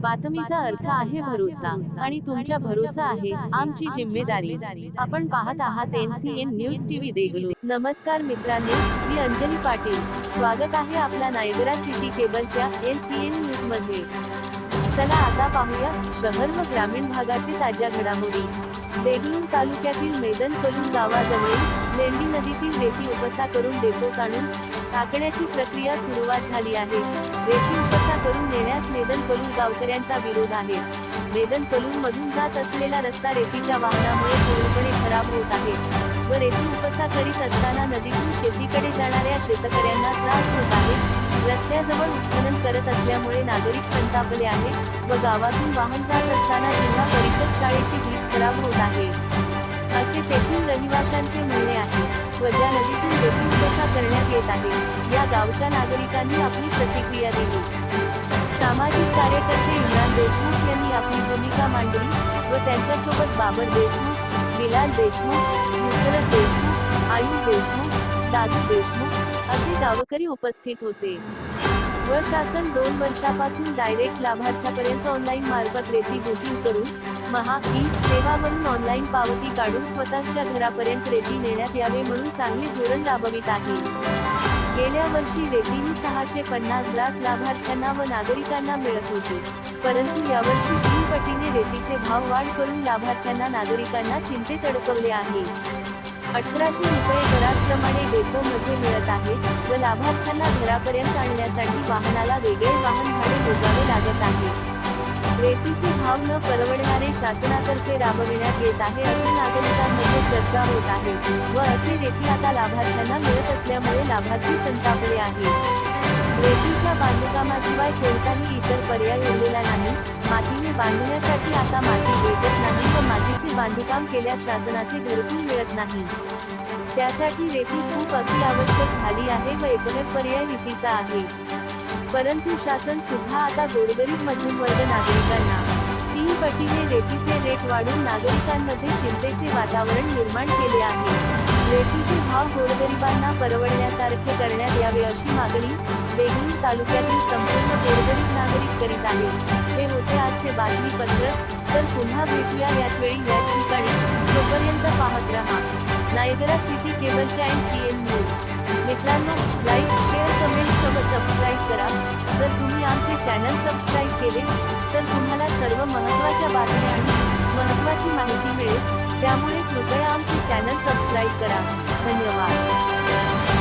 बातमीचा अर्थ आहे भरोसा आणि तुमच्या भरोसा आहे आमची जिम्मेदारी. आपण पाहत आहात एनसीएन न्यूज टीव्ही देगलू नमस्कार मित्रांनो मी अंजली पाटील. स्वागत आहे आपल्या नायगरा सिटी केबलच्या एनसीएन न्यूजमध्ये चला आता पाहूया शहर व ग्रामीण भागाचे ताज्या घडामोडी. देगलूर तालुक्यातील मेदन कलून गावाजवळील लेंडी नदीतील रेती उपसा करून डेपो काढून टाकण्याची प्रक्रिया सुरुवात झाली आहे. रेशीम उपसा करून नेण्यास मेदन कलून गावकऱ्यांचा विरोध आहे. मेदन कलून मधून जात असलेला रस्ता रेतीच्या वाहनामुळे पूर्णपणे खराब होत आहे. व रेती उपसा करीत असताना नदीतून शेतीकडे जाणाऱ्या शेतकऱ्यांना त्रास होत आहे. रस्त्याजवळ उत्खनन करत असल्यामुळे नागरिक संतापले आहे व गावातून वाहन जात असताना जिल्हा परिषद शाळेची भीत खराब होत आहे. असे तेथील रहिवाशांचे म्हणणे आहे. व नदीतून रेती उपसा करण्यात येत आहे या गावच्या नागरिकांनी आपली प्रतिक्रिया दिली सामाजिक कार्यकर्ते इम्रान देशमुख यांनी आपली भूमिका मांडली व त्यांच्यासोबत बाबर देशमुख बिलाल देशमुख नुसरत देशमुख आयुष देशमुख दादू देशमुख असे गावकरी उपस्थित होते व शासन दोन वर्षापासून डायरेक्ट लाभार्थ्यापर्यंत ऑनलाईन मार्फत रेती बुकिंग करून महा ई सेवावरून ऑनलाईन पावती काढून स्वतःच्या घरापर्यंत रेती नेण्यात यावे म्हणून चांगले धोरण राबवित आहे. गेल्या वर्षी रेतीने सहाशे पन्नास ग्रास लाभार्थ्यांना व नागरिकांना मिळत होते. परंतु यावर्षी तीन पटीने रेतीचे भाव वाढ करून लाभार्थ्यांना नागरिकांना चिंतेत अडकवले आहे. अठराशे रुपये घराप्रमाणे डेपो मध्ये मिळत आहे व लाभार्थ्यांना घरापर्यंत आणण्यासाठी वाहनाला वेगळे वाहन भाडे मोजावे लागत आहे. रेतीचे भाव न परवडणारे शासनातर्फे राबविण्यात येत आहे असे नागरिकांमध्ये चर्चा होत आहे व असे रेती आता लाभार्थ्यांना मिळत असल्यामुळे लाभार्थी संतापले आहे रेतीच्या बांधकामाशिवाय कोणताही इतर पर्याय उरलेला नाही. मातीने बांधण्यासाठी आता माती भेटत नाही व मातीचे बांधकाम केल्यास शासनाचे घरकुल मिळत नाही. त्यासाठी रेती खूप अति आवश्यक झाली आहे व एकमेव पर्याय रेतीचा आहे. परंतु शासन सुद्धा आता गोरगरीब मध्यमवर्ग नागरिकांना तीन पटीने रेतीचे रेट वाढून नागरिकांमध्ये चिंतेचे वातावरण निर्माण केले आहे. रेतीचे भाव गोरगरिबांना परवडण्यासारखे करण्यात यावे अशी मागणी देगलूर तालुक्यातील संपूर्ण गोरगरीब नागरिक करीत आहे हे होते आजचे बातमीपत्र. तर पुन्हा भेटूया याच वेळी याच ठिकाणी. तोपर्यंत पाहत रहा. नायगरा सिटी केबल चॅन सी एन न्यूज मित्रांनो लाईक शेअर कमेंट सोबत सबस्क्राईब करा. जर तुम्ही आमचे चॅनल सबस्क्राईब केले तर तुम्हाला सर्व महत्त्वाच्या बातम्या आणि महत्त्वाची माहिती मिळेल. त्यामुळे कृपया आमचे चॅनल सबस्क्राईब करा. धन्यवाद.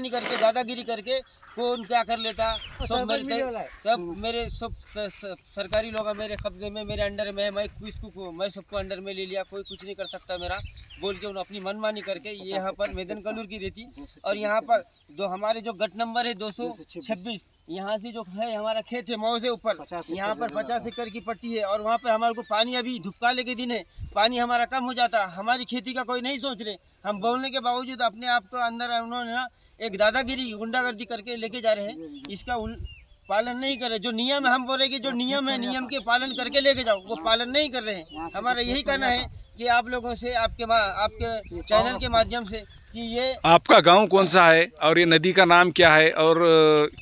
मनमानी करके दादागिरी करके कौन क्या कर लेता। सब मेरे सब मेरे सब स- स- सरकारी लोग मेरे कब्जे में मेरे अंडर में मैं किसको को मैं सबको अंडर में ले लिया कोई कुछ नहीं कर सकता मेरा। बोल के उन्होंने अपनी मनमानी करके यहाँ पर मेदन कलूर की रहती और यहाँ पर दो हमारे जो गट नंबर है दो सौ छब्बीस यहाँ से जो है हमारा खेत है मऊ से ऊपर यहाँ पर पचास एकड़ की पट्टी है और वहाँ पर हमारे को पानी अभी धुपकाले के दिन है पानी हमारा कम हो जाता हमारी खेती का कोई नहीं सोच रहे। हम बोलने के बावजूद अपने आप को अंदर उन्होंने ना एक दादागिरी गुंडागर्दी करके लेके जा रहे हैं। इसका उल पालन नहीं कर रहे। जो नियम हम बोल रहे कि जो नियम है नियम के पालन करके लेके जाओ वो पालन नहीं कर रहे हैं। हमारा यही कहना है कि आप लोगों से आपके आपके चैनल के माध्यम से कि ये आपका गाँव कौन सा है और ये नदी का नाम क्या है और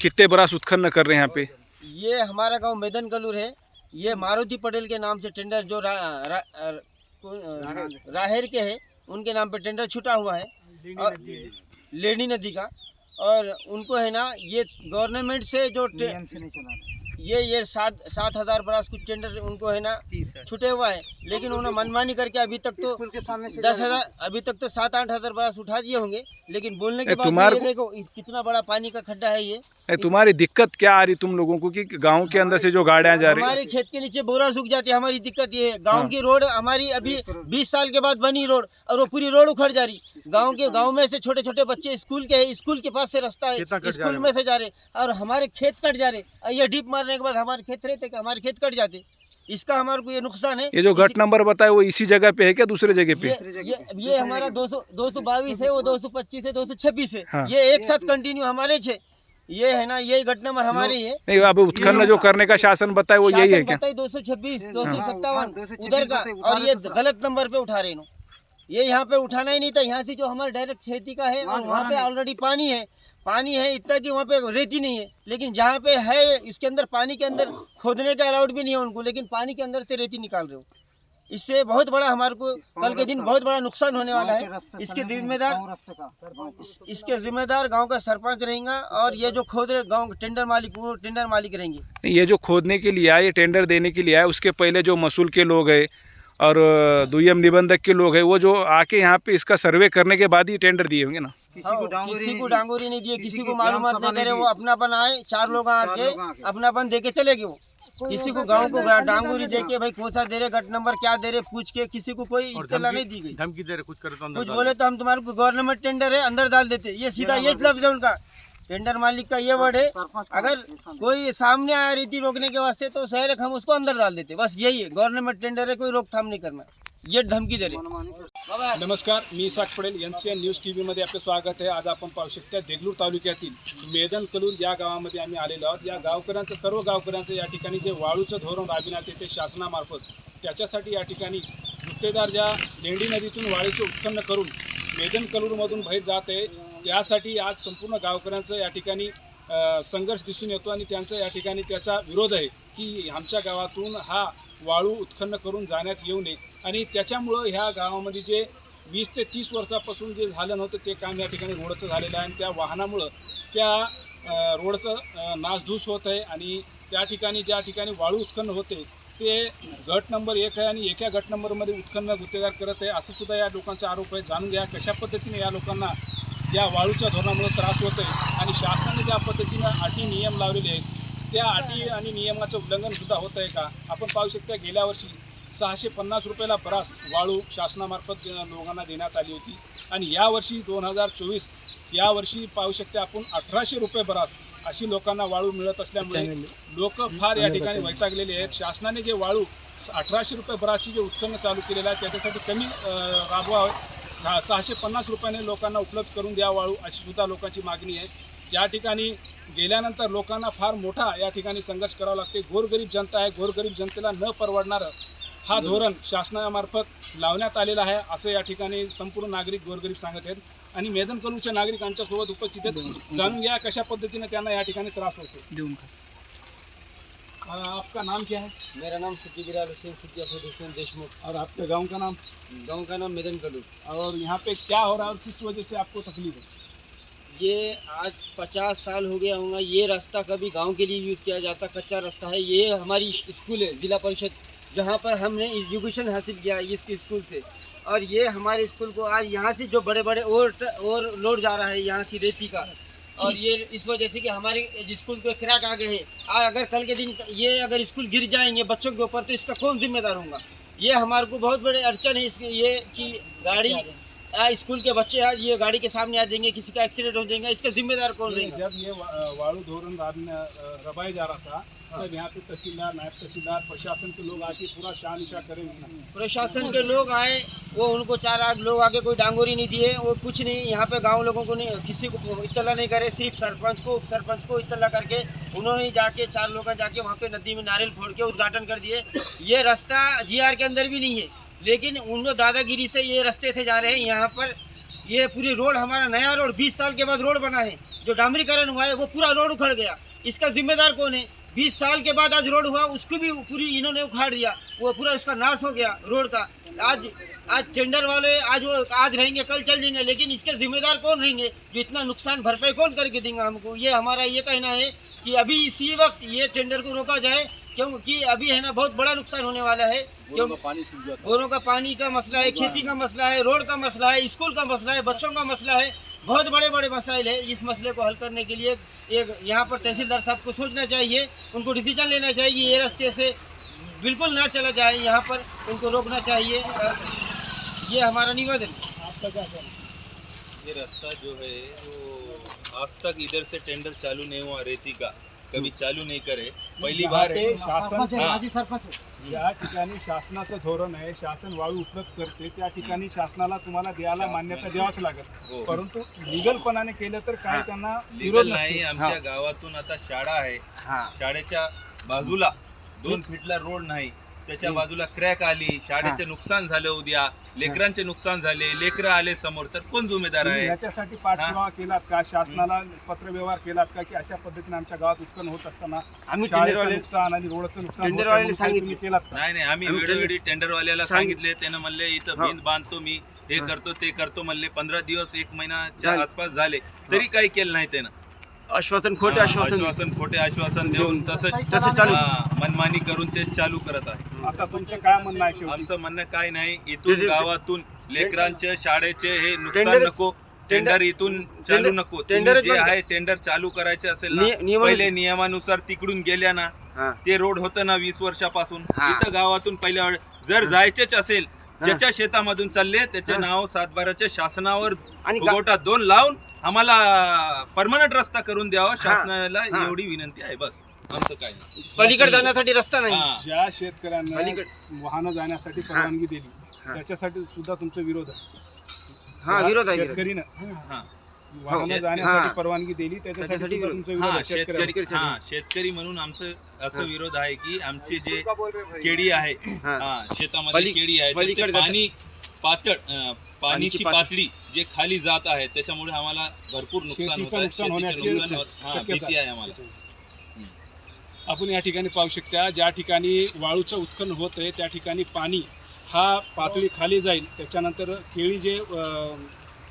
कितने बरस उत्खनन कर रहे हैं यहाँ पे? ये हमारा गाँव मेदन कलूर है। ये मारुति पटेल के नाम से टेंडर जो रा, रा, रा, राहेर। के है उनके नाम पे टेंडर छुटा हुआ है। और लेडी नदी का? और उनको है ना ये गवर्नमेंट से जो टे- ये ये सात सात हज़ार बरस कुछ टेंडर उनको है ना छुटे हुआ है। लेकिन उन्होंने मनमानी करके अभी तक तो दस हज़ार अभी तक तो सात आठ हज़ार बरस उठा दिए होंगे। लेकिन बोलने के बाद ये देखो कितना बड़ा पानी का खड्डा है ये। तुम्हारी दिक्कत क्या आ रही तुम लोगों को कि गाँव के अंदर से जो गाड़ियाँ जा रही हमारे खेत के नीचे बोरा सूख जाती है हमारी दिक्कत ये है। गाँव हाँ। की रोड हमारी अभी 20 साल के बाद बनी रोड और वो पूरी रोड उखड़ जा रही। गाँव के गाँव में से छोटे छोटे बच्चे स्कूल के हैं स्कूल के पास से रास्ता है स्कूल में से जा रहे और हमारे खेत कट जा रहे और ये डीप मारने के बाद हमारे खेत रहते? हमारे खेत कट जाते इसका हमारे को ये नुकसान है। ये जो गट नंबर बताए वो इसी जगह पे है क्या दूसरे जगह पे? ये ये, ये हमारा दो सौ दो सौ बाईस है वो दो सौ पच्चीस है दो सौ छब्बीस है। हाँ। ये एक साथ कंटिन्यू हमारे छे। ये है ना ये घट नंबर हमारे है नहीं अब उत्खनन जो करने का शासन बताए वो यही है क्या? दो सौ छब्बीस दो सौ हाँ, सत्तावन हाँ, 226 उधर का और ये गलत नंबर पे उठा रहे ये यहाँ पे उठाना ही नहीं था यहाँ से जो हमारे डायरेक्ट खेती का है और वहाँ पे ऑलरेडी पानी है। पानी है इतना कि वहाँ पे रेती नहीं है। लेकिन जहाँ पे है, इसके अंदर, पानी के अंदर खोदने का अलाउड भी नहीं है उनको, लेकिन पानी के अंदर से रेती निकाल रहे हो। इससे बहुत बड़ा हमारे को, कल के दिन बहुत बड़ा नुकसान होने वाला है। इसके जिम्मेदार इसके जिम्मेदार गाँव का सरपंच रहेगा और ये जो खोद रहे गाँव टेंडर मालिक, वो टेंडर मालिक रहेंगे। ये जो खोदने के लिए आए ये टेंडर देने के लिए आए, उसके पहले जो मसूल के लोग है और दुयम निबंधक के लोग है, वो जो आके यहाँ पे इसका सर्वे करने के बाद ही टेंडर दिए होंगे ना? हाँ, किसी को डांगोरी नहीं दिए किसी को मालूम नहीं करे वो अपनापन आए चार लोग आके अपनापन दे के चले गए वो। किसी को गाँव को डांगोरी दे। के भाई कौन सा दे रहे गट नंबर क्या दे रहे पूछ के किसी को कोई इतला नहीं दी गई। धमकी दे रहे कुछ करे तो कुछ बोले तो हम तुम्हारे को गवर्नमेंट टेंडर है अंदर डाल देते। ये सीधा ये लफ्ज है उनका। टेंडर मालिक का ये वर्ड है अगर कोई सामने आया रीति रोकने के वास्ते तो शहर हम उसको अंदर डाल देते। बस यही है गवर्नमेंट टेंडर है कोई रोकथाम नहीं करना। ये धमकी दिली। नमस्कार मी Isak Padel N C N news T व्हीमध्ये आपलं स्वागत आहे. आज आपण पाहू शकता देगलूर तालुक्यातील मेदन कलूर या गावामध्ये आम्ही आलेलो आहोत. या गावकऱ्यांचं सर्व गावकऱ्यांचं या ठिकाणी जे वाळूचं धोरण राबविण्यात येते शासनामार्फत त्याच्यासाठी या ठिकाणी गुत्तेदार ज्या लेंडी नदीतून वाळूचे उत्पन्न करून मेदन कलूरमधून बाहेर जात आहे त्यासाठी आज संपूर्ण गावकऱ्यांचं या ठिकाणी संघर्ष दिसून येतो आणि त्यांचा या ठिकाणी त्याचा विरोध आहे की आमच्या गावातून हा वाळू उत्खन्न करून जाण्यात येऊ नये. आणि त्याच्यामुळं ह्या गावामध्ये जे वीस ते तीस वर्षापासून जे झालं नव्हतं ते काम या ठिकाणी रोडचं झालेलं आहे आणि त्या वाहनामुळं त्या रोडचं नासधूस होत आहे आणि त्या ठिकाणी ज्या ठिकाणी वाळू उत्खन्न होते ते गट नंबर एक आहे आणि एका गट नंबरमध्ये उत्खन्न गुत्तेदार करत आहे. असं सुद्धा या लोकांचा आरोप आहे. जाणून घ्या कशा पद्धतीने या लोकांना या वाळूच्या धोरणामुळे त्रास होत आहे आणि शासनाने ज्या पद्धतीनं अटी नियम लावलेले आहेत त्या अटी आणि नियमाचं उल्लंघन सुद्धा होत आहे का? आपण पाहू शकता गेल्या वर्षी सहाशे पन्नास रुपयाला बरास वाळू शासनामार्फत लोकांना देण्यात आली होती. आणि यावर्षी दोन हजार चोवीस यावर्षी पाहू शकते आपण अठराशे रुपये बरास अशी लोकांना वाळू मिळत असल्यामुळे लोक फार या ठिकाणी वैतागलेले आहेत. शासनाने जे वाळू अठराशे रुपये बरासची जे उत्पन्न चालू केलेलं आहे त्याच्यासाठी कमी राबवावं सहा सहाशे पन्नास रुपयाने लोकांना उपलब्ध करून द्या वाळू अशी सुद्धा लोकांची मागणी आहे. ज्या ठिकाणी गेल्यानंतर लोकांना फार मोठा या ठिकाणी संघर्ष करावा लागते. गोरगरीब जनता आहे. गोरगरीब जनतेला न परवडणारं हा धोरण शासनामार्फत लावण्यात आलेला आहे. असं या ठिकाणी संपूर्ण नागरिक गोरगरीब सांगत आहेत. आणि मेदन कलूच्या नागरिक आमच्यासोबत उपस्थित आहेत. जाणून घ्या कशा पद्धतीने त्यांना या ठिकाणी त्रास होतो देऊन आपका नाम क्या है? मेरा नाम सिद्धि बिलाल हुसैन सिद्धि असद हुसैन देशमुख। और आपके गाँव का नाम? गाँव का नाम मेदन कलू और यहाँ पे क्या हो रहा है और किस वजह से आपको तकलीफ़ है? ये आज पचास साल हो गया होगा ये रास्ता कभी गाँव के लिए यूज़ किया जाता कच्चा रास्ता है। ये हमारी स्कूल है जिला परिषद जहाँ पर हमने एजुकेशन हासिल किया इस स्कूल से। और ये हमारे स्कूल को आज यहाँ से जो बड़े बड़े और और लोड जा रहा है यहाँ से रेती का। और ये इस वजह से कि हमारे स्कूल को क्रैक आ गए हैं अगर कल के दिन ये अगर स्कूल गिर जाएँगे बच्चों के ऊपर तो इसका कौन जिम्मेदार होगा? ये हमारे को बहुत बड़े अड़चन है इसके ये कि गाड़ी स्कूल के बच्चे आज ये गाड़ी के सामने आ जाएँगे किसी का एक्सीडेंट हो जाएगा इसका जिम्मेदार कौन रहेगा? जब ये वा- वाळू धोरण राबना रबाया जा रहा था तब यहाँ पे तहसीलदार नायब तहसीलदार प्रशासन के लोग आके पूरा शाह निशा करेंगे। प्रशासन के लोग आए वो उनको चार आठ लोग आगे कोई डांगोरी नहीं दिए, वो कुछ नहीं, यहाँ पे गाँव लोगों को नहीं, किसी को इतला नहीं करे, सिर्फ़ सरपंच को उप सरपंच को इतला करके उन्होंने जाके, चार लोग जाके वहाँ पे नदी में नारियल फोड़ के उद्घाटन कर दिए। ये रास्ता जीआर के अंदर भी नहीं है, लेकिन उन लोग दादागिरी से ये रास्ते से जा रहे हैं, यहाँ पर ये पूरी रोड हमारा नया रोड, बीस साल के बाद रोड बना है, जो डामरीकरण हुआ है, वो पूरा रोड उखड़ गया। इसका जिम्मेदार कौन है? बीस साल के बाद आज रोड हुआ, उसको भी पूरी इन्होंने उखाड़ दिया, वो पूरा इसका नाश हो गया रोड का। आज आज टेंडर वाले आज वो आज रहेंगे कल चल जाएँगे लेकिन इसके जिम्मेदार कौन रहेंगे? जो इतना नुकसान भरपाई कौन करके देंगे हमको? ये हमारा ये कहना है कि अभी इसी वक्त ये टेंडर को रोका जाए क्योंकि अभी है ना बहुत बड़ा नुकसान होने वाला है। क्योंकि बोरों का पानी का मसला है खेती का मसला है रोड का मसला है स्कूल का मसला है बच्चों का मसला है बहुत बड़े बड़े मसाइल है। इस मसले को हल करने के लिए एक यहाँ पर तहसीलदार साहब को सोचना चाहिए उनको डिसीज़न लेना चाहिए ये रास्ते से बिल्कुल ना चला जाए यहाँ पर उनको रोकना चाहिए। ये हमारा निवेदन। आपका क्या कहना? ये रास्ता जो है वो आज तक इधर से टेंडर चालू नहीं हुआ रेती का कभी चालू नहीं करे पहली बार पे है शासन हाँ, ज्या ठिकाणी शासनाचं धोरण आहे शासन वाळू उपलब्ध करते त्या ठिकाणी शासनाला तुम्हाला द्यायला मान्यता द्यावाच लागत हो. परंतु लिगलपणाने केलं तर काही हा. त्यांना विरोध लीगल नाही नसतो. आमच्या गावातून आता शाळा आहे हा. शाळेच्या बाजूला दोन फीटला रोड नाही त्याच्या बाजूला क्रॅक आली शाळेचे नुकसान झालं उद्या लेकरांचे नुकसान झाले लेकरं आले समोर तर कोण जुमेदार तुम्ही आहे? याच्यासाठी पाठपुरावा केलात का? शासनाला पत्रव्यवहार केलात का की अशा पद्धतीने आमच्या गावात उत्पन्न होत असताना आम्ही शाळेचं टेंडरवाले नुकसान आणि रोडचं नुकसान म्हणून काही तुम्ही केलात का? नाही नाही आम्ही आम्ही वेळोवेळी टेंडरवाल्याला सांग- सांगितले त्यानं म्हणले इथं हो. भिंत बांधतो मी हे हा. करतो ते करतो म्हणले पंधरा दिवस एक महिन्याच्या झाले. आसपास झाले. तरी काही केलं नाही त्यानं. आश्वासन खोटे आश्वासन आश्वासन खोटे आश्वासन देऊन तसंच तसं चालू हा, मनमानी करून ते चालू करत आहे आता तुमचं काय म्हणणं आहे शेवटी आमचं म्हणणं काय नाही इथून ते- गावातून लेकरांचे शाळेचे हे नुकसान टेंडर- नको टेंडर इथून चालू टेंडर- नको तुम्ही जे बंद. आहे टेंडर चालू करायचे असेल ना नि- नियमानुसार- पहिले नियमानुसार तिकडून गेल्या ना हा. ते रोड होतं ना वीस वर्षापासून हा. इथं गावातून पहिल्या जर जायचेच असेल. ज्याच्या शेतामधून चालले त्याचे. नाव सातबाराच्या शासनावर आणि गा- फुगोटा दोन लावून आम्हाला परमनंट रस्ता करून द्यावा शासनाला हा. एवढी विनंती आहे बस आमचं काय नाही. पलीकडे जाण्यासाठी रस्ता नाही हा. ज्या शेतकऱ्यांना अलीकड- वाहनं जाण्यासाठी परवानगी दिली हा. त्याच्यासाठी सुद्धा तुमचा विरोध आहे हा विरोध आहे विरोध. शेतकरीनं हा. वाहनं शेत- जाण्यासाठी हा. परवानगी दिली त्याच्यासाठी त्याच्यासाठी सुद्धा विरोध. तुमचा विरोध हा आहे शेतकऱ्याला. शेतकरी हा शेतकरी म्हणून आमचं असं विरोध आहे की आमची जे केळी आहे हा. हा, शेतामध्ये पली- केळी आहे तर ते पलीकडे जातं. पाणी पातळ अं, पाण्याची पातळी. पातळी जे खाली जात आहे त्याच्यामुळे आम्हाला भरपूर नुकसान शेतीचं होत आहे नुकसान शेतीचं होण्याची नुकसान होत- हा, शक्यता भीती आहे आम्हाला आपण या ठिकाणी पाहू शकता ज्या ठिकाणी वाळूचं उत्खनन होत आहे त्या ठिकाणी पाणी हा पातळी खाली जाईल त्याच्यानंतर केळी जे अं,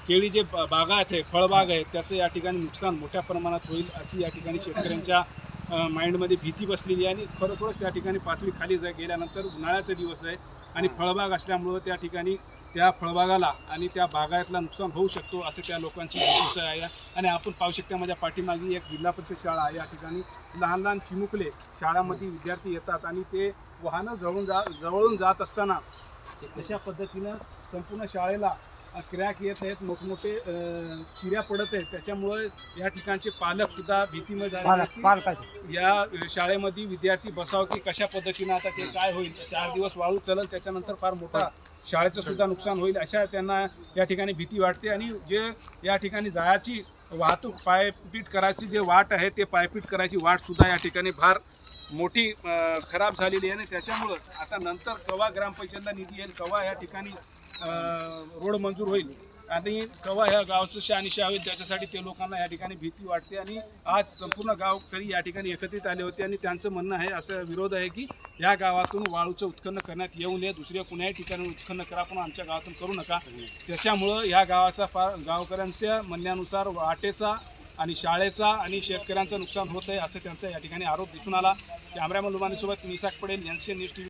केळी जे बागा आहेत फळबाग आहेत त्याचं या ठिकाणी नुकसान मोठ्या प्रमाणात होईल अशी या ठिकाणी शेतकऱ्यांच्या माइंडमध्ये भीती बसलेली आहे. आणि खरोखरच त्या ठिकाणी पातळी खाली जा गेल्यानंतर उन्हाळ्याचा दिवस आहे आणि फळबाग असल्यामुळं त्या ठिकाणी त्या फळबागाला आणि त्या बागायतला नुकसान होऊ शकतो असं त्या लोकांची विषय आहे. आणि आपण पाहू शकता माझ्या पाठीमागे एक जिल्हा परिषद शाळा आहे. या ठिकाणी लहान लहान चिमुकले शाळामध्ये विद्यार्थी येतात आणि ते वाहनं जवळून जा जवळून जात असताना अशा पद्धतीनं संपूर्ण शाळेला क्रॅक येत आहेत मोठमोठे चिऱ्या पडत आहेत. त्याच्यामुळे या ठिकाणचे पालक सुद्धा भीतीमध्ये झाले या शाळेमध्ये विद्यार्थी बसाव की कशा पद्धतीनं आता ते काय होईल? चार दिवस वाळू चलल त्याच्यानंतर फार मोठा शाळेचं सुद्धा नुकसान होईल अशा त्यांना या ठिकाणी भीती वाटते. आणि जे या ठिकाणी जायची वाहतूक पायपीट करायची जे वाट आहे ते पायपीट करायची वाट सुद्धा या ठिकाणी फार मोठी खराब झालेली आहे. आणि त्याच्यामुळं आता नंतर कवा ग्रामपंचायतला निधी येईल कवा या ठिकाणी रोड मंजूर होईल. आणि कवा ह्या गावचं शहानिशा होईल त्याच्यासाठी ते लोकांना या ठिकाणी भीती वाटते. आणि आज संपूर्ण गावकरी या ठिकाणी एकत्रित आले होते. आणि त्यांचं म्हणणं आहे असं विरोध आहे की या गावातून वाळूचं उत्खनन करण्यात येऊ नये दुसऱ्या कुणाही ठिकाणी उत्खनन करा पण आमच्या गावातून करू नका. त्याच्यामुळं या गावाचा फार गावकऱ्यांच्या म्हणण्यानुसार वाटेचा आणि शाळेचा आणि शेतकऱ्यांचं नुकसान होत आहे असं त्यांचा या ठिकाणी आरोप दिसून आला. कॅमेरामन लुमानीसोबत निसाक पडेल यांचे न्यूज टी